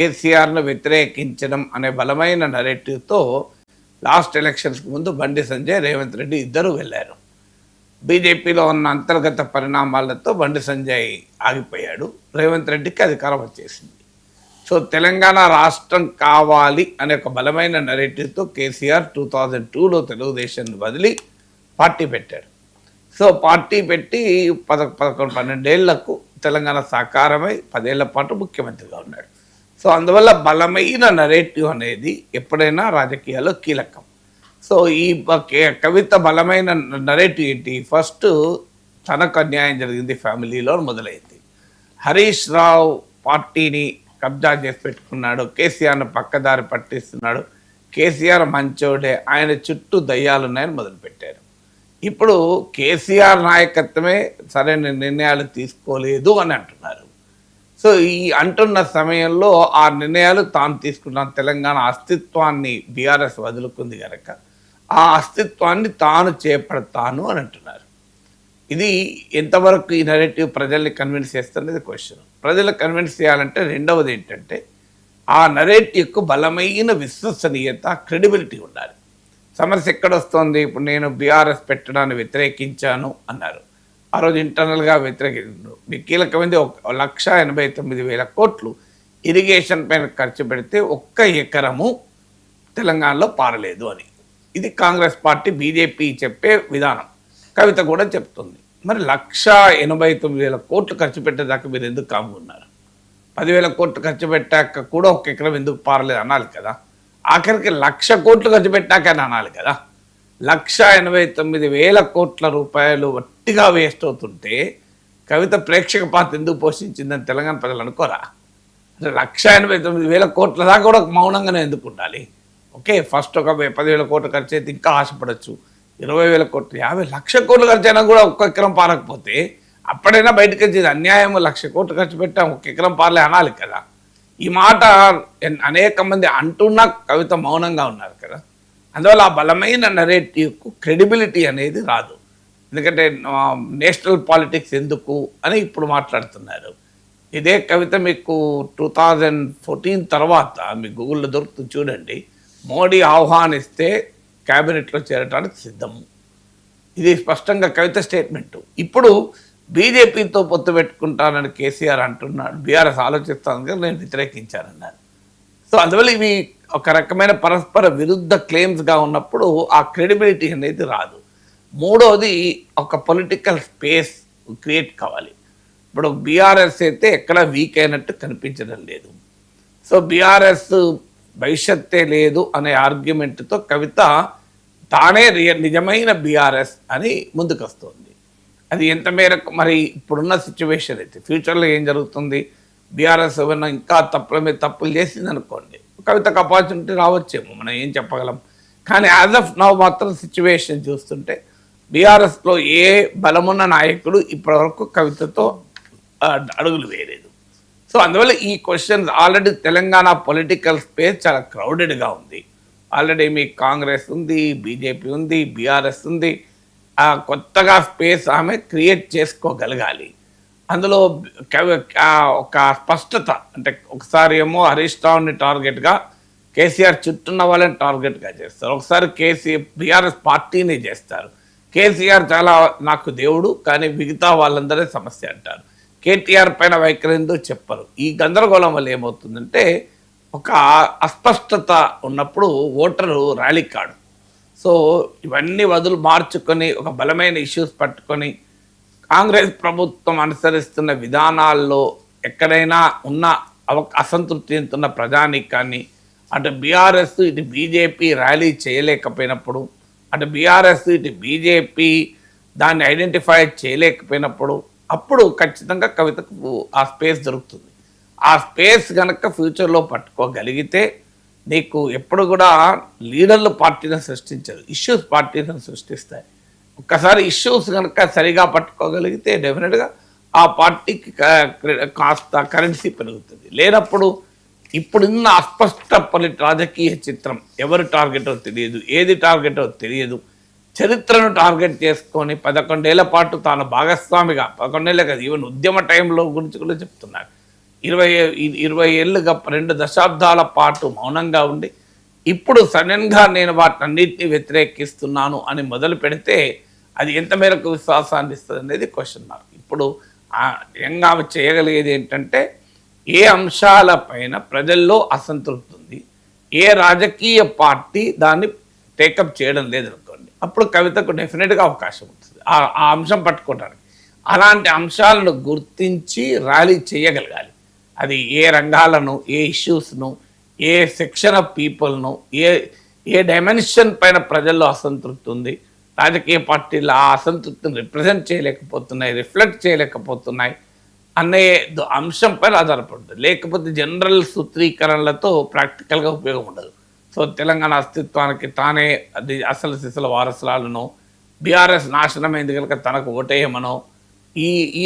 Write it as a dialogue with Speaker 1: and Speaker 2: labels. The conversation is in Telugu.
Speaker 1: కేసీఆర్ను వ్యతిరేకించడం అనే బలమైన నరేటివ్తో లాస్ట్ ఎలక్షన్స్కి ముందు బండి సంజయ్ రేవంత్ రెడ్డి ఇద్దరు వెళ్ళారు. బీజేపీలో ఉన్న అంతర్గత పరిణామాలతో బండి సంజయ్ ఆగిపోయాడు. రేవంత్ రెడ్డికి అధికారం వచ్చేసింది. సో తెలంగాణ రాష్ట్రం కావాలి అనే ఒక బలమైన నరేటివ్తో కేసీఆర్ టూ థౌజండ్ టూలో తెలుగుదేశాన్ని వదిలి పార్టీ పెట్టాడు. సో పార్టీ పెట్టి పద పదకొండు పన్నెండేళ్ళకు తెలంగాణ సాకారమై పదేళ్ళ పాటు ముఖ్యమంత్రిగా ఉన్నాడు. సో అందువల్ల బలమైన నరేటివ్ అనేది ఎప్పుడైనా రాజకీయాల్లో కీలకం. సో ఈ కవిత బలమైన నరేటివ్ ఏంటి? ఫస్ట్ తనకు అన్యాయం జరిగింది ఫ్యామిలీలో మొదలైంది. హరీష్ రావు పార్టీని కబ్జా చేసి పెట్టుకున్నాడు కేసీఆర్ను పక్కదారి పట్టిస్తున్నాడు కేసీఆర్ మంచోడే ఆయన చుట్టూ దయ్యాలున్నాయని మొదలుపెట్టారు. ఇప్పుడు కేసీఆర్ నాయకత్వమే సరైన నిర్ణయాలు తీసుకోలేదు అని అంటున్నారు. సో ఈ అంటున్న సమయంలో ఆ నిర్ణయాలు తాను తీసుకున్న తెలంగాణ అస్తిత్వాన్ని బీఆర్ఎస్ వదులుకుంది కనుక ఆ అస్తిత్వాన్ని తాను చేపడతాను అని అంటున్నారు. ఇది ఎంతవరకు ఈ నెరేటివ్ ప్రజల్ని కన్విన్స్ చేస్తున్నది క్వశ్చన్ ప్రజలు కన్విన్స్ చేయాలంటే రెండవది ఏంటంటే ఆ నరేటివ్కు బలమైన విశ్వసనీయత క్రెడిబిలిటీ ఉండాలి. సమస్య ఎక్కడొస్తోంది ఇప్పుడు నేను బీఆర్ఎస్ పెట్టడాన్ని వ్యతిరేకించాను అన్నారు. ఆ రోజు ఇంటర్నల్గా వ్యతిరేకించారు మీకు కీలకమైంది ఒక లక్ష ఎనభై తొమ్మిది వేల కోట్లు ఇరిగేషన్ పైన ఖర్చు పెడితే ఒక్క ఎకరము తెలంగాణలో పారలేదు అని. ఇది కాంగ్రెస్ పార్టీ బీజేపీ చెప్పే విధానం. కవిత కూడా చెప్తుంది. మరి లక్ష ఎనభై తొమ్మిది వేల కోట్లు ఖర్చు పెట్టేదాకా మీరు ఎందుకు కామున్నారు పదివేల కోట్లు ఖర్చు పెట్టాక కూడా ఒక ఎకరం ఎందుకు పారలేదు అనాలి కదా? ఆఖరికి లక్ష కోట్లు ఖర్చు పెట్టాక అని అనాలి కదా? లక్ష ఎనభై తొమ్మిది వేల కోట్ల రూపాయలు వట్టిగా వేస్ట్ అవుతుంటే కవిత ప్రేక్షక పాత్ర ఎందుకు పోషించిందని తెలంగాణ ప్రజలు అనుకోరా? అంటే లక్ష ఎనభై తొమ్మిది వేల కోట్ల దాకా కూడా మౌనంగానే ఎందుకు ఉండాలి? ఓకే ఫస్ట్ ఒక పదివేల కోట్లు ఖర్చు అయితే ఇంకా ఆశపడచ్చు. ఇరవై వేల కోట్లు యాభై లక్ష కోట్లు ఖర్చు అయినా కూడా ఒక్క ఎకరం పారకపోతే అప్పుడైనా బయటకు వచ్చేది అన్యాయం లక్ష కోట్లు ఖర్చు పెట్టాం ఒక ఎకరం పారలే అనాలి కదా. ఈ మాట అనేక మంది అంటున్నా కవిత మౌనంగా ఉన్నారు కదా. అందువల్ల ఆ బలమైన నరేటివ్కు క్రెడిబిలిటీ అనేది రాదు. ఎందుకంటే నేషనల్ పాలిటిక్స్ ఎందుకు అని ఇప్పుడు మాట్లాడుతున్నారు. ఇదే కవిత మీకు టూ థౌజండ్ ఫోర్టీన్ తర్వాత మీ గూగుల్లో దొరుకుతుంది చూడండి. మోడీ ఆహ్వానిస్తే క్యాబినెట్లో చేరడానికి సిద్ధము. ఇది స్పష్టంగా కవిత స్టేట్మెంట్. ఇప్పుడు బీజేపీతో పొత్తు పెట్టుకుంటానని కేసీఆర్ అంటున్నాడు. బీఆర్ఎస్ ఆలోచిస్తాను నేను వ్యతిరేకించానన్నారు. సో అందువల్ల ఇవి ఒక రకమైన పరస్పర విరుద్ధ క్లెయిమ్స్గా ఉన్నప్పుడు ఆ క్రెడిబిలిటీ అనేది రాదు. మూడోది ఒక పొలిటికల్ స్పేస్ క్రియేట్ కావాలి. ఇప్పుడు బీఆర్ఎస్ అయితే ఎక్కడ వీక్ అయినట్టు కనిపించడం లేదు. సో బీఆర్ఎస్ భవిష్యత్తే లేదు అనే ఆర్గ్యుమెంట్తో కవిత తానే నిజమైన బీఆర్ఎస్ అని ముందుకొస్తుంది. అది ఎంత మేరకు మరి ఇప్పుడున్న సిచ్యువేషన్ అయితే ఫ్యూచర్లో ఏం జరుగుతుంది? బీఆర్ఎస్ ఏమైనా ఇంకా తప్పుల మీద తప్పులు చేసింది అనుకోండి కవితకు ఆపర్చునిటీ రావచ్చేమో మనం ఏం చెప్పగలం. కానీ యాజ్ ఆఫ్ నవ్ మాత్రం సిచ్యువేషన్ చూస్తుంటే బీఆర్ఎస్లో ఏ బలమున్న నాయకుడు ఇప్పటివరకు కవితతో అడుగులు వేయలేదు. సో అందువల్ల ఈ question already Telangana political space చాలా క్రౌడెడ్గా ఉంది. ఆల్రెడీ మీ కాంగ్రెస్ ఉంది బీజేపీ ఉంది బీఆర్ఎస్ ఉంది. ఆ కొత్తగా స్పేస్ ఆమె క్రియేట్ చేసుకోగలగాలి. అందులో ఒక స్పష్టత అంటే ఒకసారి ఏమో హరీష్ రావుని టార్గెట్గా కేసీఆర్ చుట్టూన్న వాళ్ళని టార్గెట్గా చేస్తారు. ఒకసారి కేసీఆర్ బీఆర్ఎస్ పార్టీని చేస్తారు. కేసీఆర్ చాలా నాకు దేవుడు కానీ మిగతా వాళ్ళందరే సమస్య అంటారు. కేటీఆర్ పైన వైఖరిందో చెప్పరు? ఈ గందరగోళం వల్ల ఏమవుతుందంటే ఒక అస్పష్టత ఉన్నప్పుడు ఓటరు ర్యాలీ కాడు. సో ఇవన్నీ వదులు మార్చుకొని ఒక బలమైన ఇష్యూస్ పట్టుకొని కాంగ్రెస్ ప్రభుత్వం అనుసరిస్తున్న విధానాల్లో ఎక్కడైనా ఉన్న అవ అసంతృప్తి చెందుతున్న ప్రజానీకాన్ని అటు బీఆర్ఎస్ ఇటు బీజేపీ ర్యాలీ చేయలేకపోయినప్పుడు అటు బీఆర్ఎస్ ఇటు బీజేపీ దాన్ని ఐడెంటిఫై చేయలేకపోయినప్పుడు అప్పుడు ఖచ్చితంగా కవితకు ఆ స్పేస్ దొరుకుతుంది. ఆ స్పేస్ కనుక ఫ్యూచర్లో పట్టుకోగలిగితే నీకు ఎప్పుడు కూడా లీడర్లు పార్టీని సృష్టించరు ఇష్యూస్ పార్టీని సృష్టిస్తాయి. ఒక్కసారి ఇష్యూస్ కనుక సరిగా పట్టుకోగలిగితే డెఫినెట్గా ఆ పార్టీకి కాస్త కరెన్సీ పెరుగుతుంది. లేనప్పుడు ఇప్పుడున్న అస్పష్ట రాజకీయ చిత్రం ఎవరు టార్గెటో తెలియదు ఏది టార్గెటో తెలియదు. చరిత్రను టార్గెట్ చేసుకొని పదకొండేళ్ళ పాటు తాను భాగస్వామిగా పదకొండేళ్ళ కదా ఈవెన్ ఉద్యమ టైంలో గురించి కూడా చెప్తున్నారు. ఇరవై ఇరవై ఏళ్ళుగా రెండు దశాబ్దాల పాటు మౌనంగా ఉండి ఇప్పుడు సడన్గా నేను వాటన్నిటిని వ్యతిరేకిస్తున్నాను అని మొదలు పెడితే అది ఎంత మేరకు విశ్వాసాన్ని ఇస్తుంది అనేది క్వశ్చన్ మార్క్ ఇప్పుడు ఆ ఆమె చేయగలిగేది ఏంటంటే ఏ అంశాలపైన ప్రజల్లో అసంతృప్తి ఉంది ఏ రాజకీయ పార్టీ దాన్ని టేకప్ చేయడం లేదనుకోండి అప్పుడు కవితకు డెఫినెట్గా అవకాశం ఉంటుంది. ఆ ఆ అంశం పట్టుకోవడానికి. అలాంటి అంశాలను గుర్తించి ర్యాలీ చేయగలగాలి. అది ఏ రంగాలను ఏ ఇష్యూస్ను ఏ సెక్షన్ ఆఫ్ పీపుల్ను ఏ ఏ డైమెన్షన్ పైన ప్రజల్లో అసంతృప్తి ఉంది రాజకీయ పార్టీలు ఆ అసంతృప్తిని రిప్రజెంట్ చేయలేకపోతున్నాయి రిఫ్లెక్ట్ చేయలేకపోతున్నాయి అనే అంశంపై ఆధారపడుతుంది. లేకపోతే జనరల్ సూత్రీకరణలతో ప్రాక్టికల్గా ఉపయోగం ఉండదు. సో తెలంగాణ అస్తిత్వానికి తానే అది అసలు సిసల వారసురాలను బీఆర్ఎస్ నాశనమైంది కనుక తనకు ఓటేయమనో ఈ ఈ